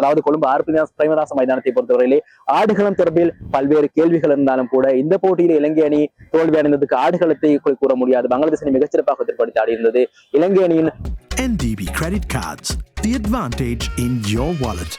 அதாவது கொழும்பு ஆர் பிரேமதாச மைதானத்தை பொறுத்தவரையிலே ஆடுகளம் தொடர்பில் பல்வேறு கேள்விகள் இருந்தாலும் கூட இந்த போட்டியில் இலங்கை அணி தோல்வி அடைந்ததுக்கு ஆடுகளத்தை கூற முடியாது பங்களாதேஷ் அணி மிகச்சிறப்பாக எதிர்ப்படுத்தி ஆடியிருந்தது இலங்கை அணியின் NDB credit cards. The advantage in your wallet.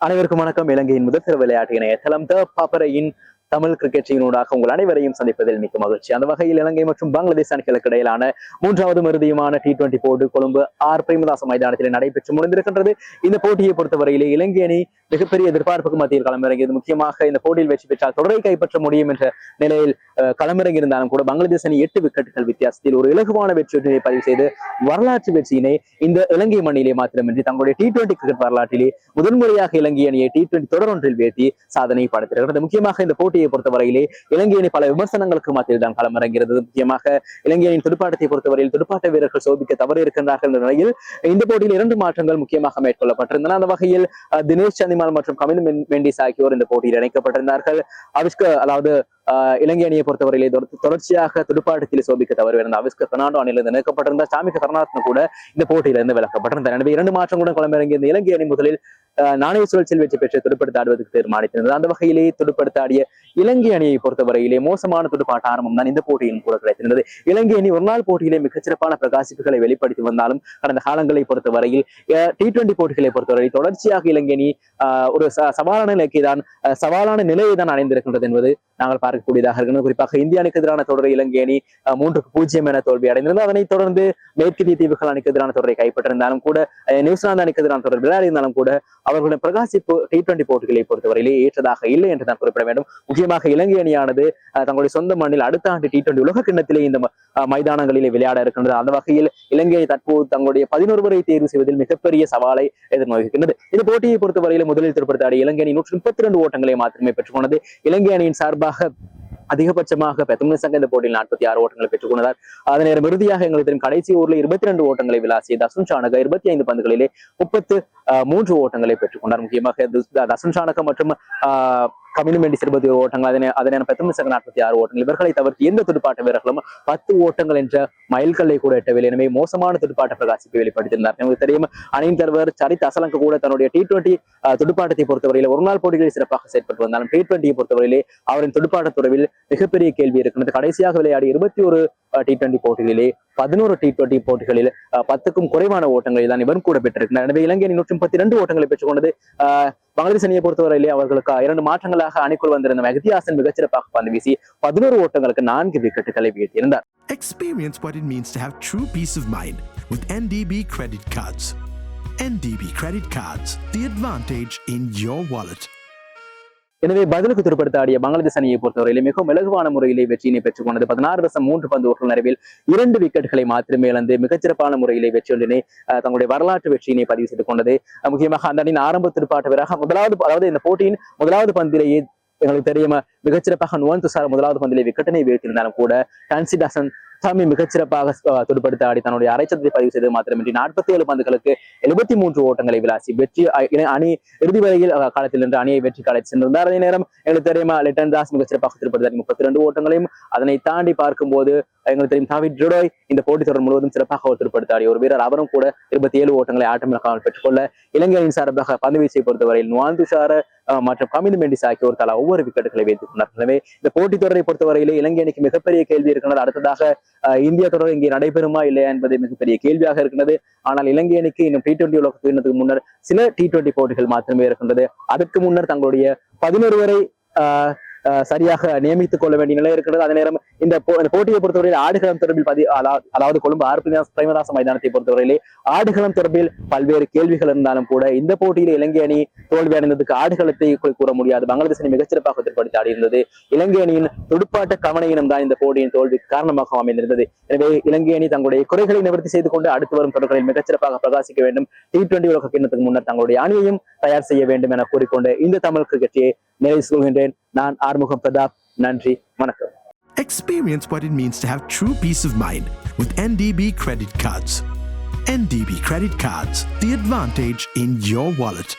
அனைவருக்கும் வணக்கம் இலங்கையின் முதல் சிறு விளையாட்டு இணைய தளம் த பாப்பரையின் தமிழ் கிரிக்கெட் உங்கள் அனைவரையும் சந்திப்பதில் மிக்க மகிழ்ச்சி. அந்த வகையில் இலங்கை மற்றும் பங்களாதேஷ் அணிகளுக்கு இடையிலான மூன்றாவது மறுதியுமான டி டுவெண்டி போட்டி கொழும்பு ஆர் பிரேமதாச மைதானத்தில் நடைபெற்று முடிந்திருக்கின்றது. இந்த போட்டியை பொறுத்தவரையிலே இலங்கை அணி மிகப்பெரிய எதிர்பார்ப்புக்கு மத்தியில் களமிறங்கியது. முக்கியமாக இந்த போட்டியில் வெற்றி பெற்றால் தொடரை கைப்பற்ற முடியும் என்ற நிலையில் களமிறங்கியிருந்தாலும் களமிறங்கி இருந்தாலும் கூட பங்களாதேஷ் அணி எட்டு விக்கெட்டுகள் வித்தியாசத்தில் ஒரு இலகுவான வெற்றியை பதிவு செய்து வரலாற்று வெற்றியினை இந்த இலங்கை மண்ணிலே மாத்திரமின்றி தங்களுடைய டி டுவெண்டி கிரிக்கெட் வரலாற்றிலே முதன்முறையாக இலங்கை அணியை டி டுவெண்டி தொடர் ஒன்றில் வீழ்த்தி சாதனை படைத்திருக்கிறது. முக்கியமாக இந்த போட்டியை பொறுத்தவரையிலே இலங்கையின் பல விமர்சனங்களுக்கு மத்தியில் தான் களமிறங்கிறது. முக்கியமாக இலங்கையின் துடுப்பாட்டத்தை பொறுத்தவரையில் துடுப்பாட்ட வீரர்கள் சோபிக்க தவறு இருக்கின்றார்கள் என்ற நிலையில் இந்த போட்டியில் இரண்டு மாற்றங்கள் முக்கியமாக மேற்கொள்ளப்பட்டிருந்தன. அந்த வகையில் தினேஷ் சந்திமால் மற்றும் கமில் மெண்டிஸ் ஆகியோர் இந்த போட்டியில் இணைக்கப்பட்டிருந்தார்கள். அவிஷ்க அதாவது ஆஹ் இலங்கை அணியை பொறுத்தவரையிலே தொடர்ச்சியாக துடுப்பாட்டத்தில் சோபிக்க தவறு இருந்த அவிஸ்க பெர்னாண்டோ அணியிலிருந்து இணைக்கப்பட்டிருந்த சாமிக கருணாரத்ன கூட இந்த போட்டியிலிருந்து விலக்கப்பட்டிருந்தார். எனவே இரண்டு மாற்றங்களுடன் களமிறங்கிய இந்த இலங்கை அணி முதலில் ஆஹ் நாணய சுழற்சியில் வெற்றி பெற்று துடுப்படுத்த ஆடுவதற்கு தீர்மானித்திருந்தது அந்த வகையிலேயே துடுப்படுத்த ஆடிய இலங்கை அணியை பொறுத்தவரையிலே மோசமான துடுப்பாட்ட ஆரம்பம் தான் இந்த போட்டியின் கூட கிடைத்திருந்தது. இலங்கை அணி ஒரு நாள் போட்டியிலே மிகச்சிறப்பான பிரகாசிப்புகளை வெளிப்படுத்தி வந்தாலும் கடந்த காலங்களை பொறுத்தவரையில் டி டுவெண்டி போட்டிகளை பொறுத்தவரை தொடர்ச்சியாக இலங்கை அணி ஆஹ் ஒரு சவாலான நிலைக்கு தான் சவாலான நிலையை தான் அடைந்திருக்கின்றது என்பது நாங்கள் பார்க்கக்கூடியதாக இருக்கிறது. குறிப்பாக இந்திய அணிக்கு எதிரான தொடரை இலங்கை அணி மூன்றுக்கு பூஜ்ஜியம் என தோல்வி அடைந்திருந்தது. அதனைத் தொடர்ந்து மேற்கிந்திய தீவுகள் அணிக்கு எதிரான தொடரை கைப்பற்றிருந்தாலும் கூட நியூசிலாந்து அணிக்கு எதிரான தொடர் விளையாடியிருந்தாலும் கூட அவர்களுடைய பிரகாசிப்பு டி டுவெண்டி போட்டிகளை பொறுத்தவரையிலே ஏற்றதாக இல்லை என்று தான் குறிப்பிட வேண்டும். முக்கியமாக இலங்கை அணியானது தங்களுடைய சொந்த மண்ணில் அடுத்த ஆண்டு டி டுவெண்டி உலக கிண்ணத்திலே இந்த மைதானங்களிலே விளையாட இருக்கின்றது. அந்த வகையில் இலங்கை தற்போது தங்களுடைய பதினொருவரை தேர்வு செய்வதில் மிகப்பெரிய சவாலை எதிர்நோக்கின்றது இந்த போட்டியை பொறுத்தவரையில் முதலில் திருப்படுத்தாடி இலங்கை அணி நூற்றி முப்பத்தி ரெண்டு ஓட்டங்களை மாத்திரமே பெற்றுக்கொண்டது. இலங்கை அணியின் சார்பாக அதிகபட்சமாக பெத்தமிழ் சங்க இந்த போட்டியில் நாற்பத்தி ஆறு ஓட்டங்களை பெற்றுக் கொண்டதார் அதே நேரம் இறுதியாக எங்களுக்கு தெரியும். கடைசி ஊரில் இருபத்தி ரெண்டு ஓட்டங்களை விளாசிய தசுன் சாணக இருபத்தி ஐந்து பந்துகளிலே முப்பத்து மூன்று ஓட்டங்களை பெற்றுக்கொண்டார் முக்கியமாக தசுன் சாணக மற்றும் ஆஹ், கமினு மெண்டிஸ் இருபத்தி ஒரு ஓட்டங்கள் அதனை அதனை பெத்தமிழ் சங்க நாற்பத்தி ஆறு ஓட்டங்கள்? இவர்களை தவிர்த்து எந்த துடுப்பாட்ட வீரர்களும் பத்து ஓட்டங்கள் என்ற மைல்கல்லை கூட எட்டவில்லை. எனவே மோசமான துடுப்பாட்ட பிரகாசிப்பை வெளிப்படுத்தியிருந்தார் நமக்கு தெரியும் அணியின் தலைவர் சரித் அசலங்க கூட தன்னுடைய டி டுவெண்டி துடுப்பாட்டத்தை பொறுத்தவரையில் ஒரு நாள் போட்டிகளில் சிறப்பாக செயற்பட்டு வந்தாலும் டி டுவெண்டியை பொறுத்தவரையிலே அவரின் துடுப்பாட்ட தொடர்பில் மிகப்பெரிய கேள்வி இருக்கிறது கடைசியாக விளையாடி இருபத்தி ஒரு டி டுவெண்டி போட்டிகளிலே பதினோரு டி டுவெண்டி போட்டிகளில் பத்துக்கும் குறைவான ஓட்டங்களில் தான் இவரும் கூட பெற்றிருக்கிறார். எனவே இலங்கை நூற்றி முப்பத்தி ரெண்டு ஓட்டங்களை பெற்றுக்கொண்டது பங்களாதேஷ் அணியை பொறுத்தவரையிலே அவர்களுக்கு இரண்டு மாற்றங்களாக அணிக்குள் வந்திருந்த மெகதியாசன் மிகச்சிறப்பாக பந்து வீசி பதினோரு ஓட்டங்களுக்கு நான்கு விக்கெட்டுகளை வீழ்த்தியிருந்தார் Experience what it means to have true peace of mind with NDB credit cards. NDB credit cards. The advantage in your wallet. எனவே பதிலுக்கு துருப்படுத்த ஆடிய பங்களாதேஷ் அணியை பொறுத்தவரையிலே மிகவும் இலகுவான முறையிலே வெற்றியினை பெற்றுக் கொண்டது பதினாறு தசம் மூன்று பந்து ஓட்டல் நிறைவில் இரண்டு விக்கெட்டுகளை மாத்திரமே இழந்து மிகச்சிறப்பான முறையிலே வெற்றியொன்றினை தங்களுடைய வரலாற்று வெற்றியினை பதிவு செய்து கொண்டது. முக்கியமாக அந்த அணியின் ஆரம்ப துடுப்பாட்ட முதலாவது அதாவது இந்த போட்டியின் முதலாவது பந்திலேயே எங்களுக்கு தெரியுமா மிகச்சிறப்பாக நுவன் துஷார் முதலாவது பந்திலே விக்கெட்டினை வீழ்த்தியிருந்தாலும் கூட டான்சி டாசன் சாமி மிகச்சிறப்பாக துடுப்படுத்த ஆடி தன்னுடைய அரைச்சத்தை பதிவு செய்தது மாத்திரமின்றி நாற்பத்தி ஏழு பந்துகளுக்கு எழுபத்தி மூன்று ஓட்டங்களை விளாசி வெற்றி அணி இறுதி வரையில் காலத்தில் நின்று அணியை வெற்றி காலத்தில் சென்றிருந்தார். அதே நேரம் எங்களுக்கு தெரியுமா? லிட்டன் தாஸ் மிகச்சிறப்பாக திருப்படுத்தார் முப்பத்தி ரெண்டு ஓட்டங்களையும் அதனை தாண்டி பார்க்கும்போது எங்களுக்கு தெரியும் தாவிட் ஜுடோய் இந்த போட்டித் தொடர் முழுவதும் சிறப்பாக அவர் திருப்படுத்தாடிய ஒரு வீரர் அவரும் கூட இருபத்தி ஏழு ஓட்டங்களை ஆட்டமிழக்காமல் பெற்றுக்கொள்ள இலங்கை சார்பாக பந்து வீச்சை பொறுத்தவரையில் நுவான் துஷார மற்றும் கமினு மெண்டிஸ் ஆகியோர் தலா ஒவ்வொரு விக்கெட்டுகளை வைத்துக் கொண்டார். எனவே இந்த போட்டித் தொடரை பொறுத்தவரையிலே இலங்கை அணிக்கு மிகப்பெரிய கேள்வி இருக்கிறது அடுத்ததாக அஹ், இந்திய தொடர் இங்கே நடைபெறுமா இல்லையா என்பது மிகப்பெரிய கேள்வியாக இருக்கிறது ஆனால் இலங்கை அணிக்கு இன்னும் டி டுவெண்டி உலக முன்னர் சில டி டுவெண்டி போட்டிகள் மாத்திரமே இருக்கின்றது. அதற்கு முன்னர் தங்களுடைய பதினோரு வரை ஆஹ் சரியாக நியமித்துக் கொள்ள வேண்டிய நிலை இருக்கிறது. அதே நேரம் இந்த போட்டியை பொறுத்தவரையில் ஆடுகளம் தொடர்பில் பதி அதாவது கொழும்பு ஆர் பிரேமதாச மைதானத்தை பொறுத்தவரையிலே ஆடுகளம் தொடர்பில் பல்வேறு கேள்விகள் இருந்தாலும் கூட இந்த போட்டியில் இலங்கை அணி தோல்வி அடைந்ததுக்கு ஆடுகளத்தை கூற முடியாது. பங்களாதேஷ் அணி மிகச்சிறப்பாக திருப்படுத்தி ஆடியிருந்தது. இலங்கை அணியின் துடுப்பாட்ட கவனையினம் தான் இந்த போட்டியின் தோல்விக்கு காரணமாக அமைந்திருந்தது. எனவே இலங்கை அணி தங்களுடைய குறைகளை நிவர்த்தி செய்து கொண்டு அடுத்து வரும் தொடர்களில் மிகச்சிறப்பாக பிரகாசிக்க வேண்டும். டி டுவெண்டி உலக கிண்ணத்துக்கு முன்னர் தங்களுடைய அணியையும் தயார் செய்ய வேண்டும் என கூறிக்கொண்டு இந்த தமிழ் கிரிக்கெட்டியை நிறைவு சொல்கின்றேன் நான் ஆறுமுகம் பிரதாப் நன்றி வணக்கம் Experience what it means to have true peace of mind with NDB credit cards. NDB credit cards. The advantage in your wallet.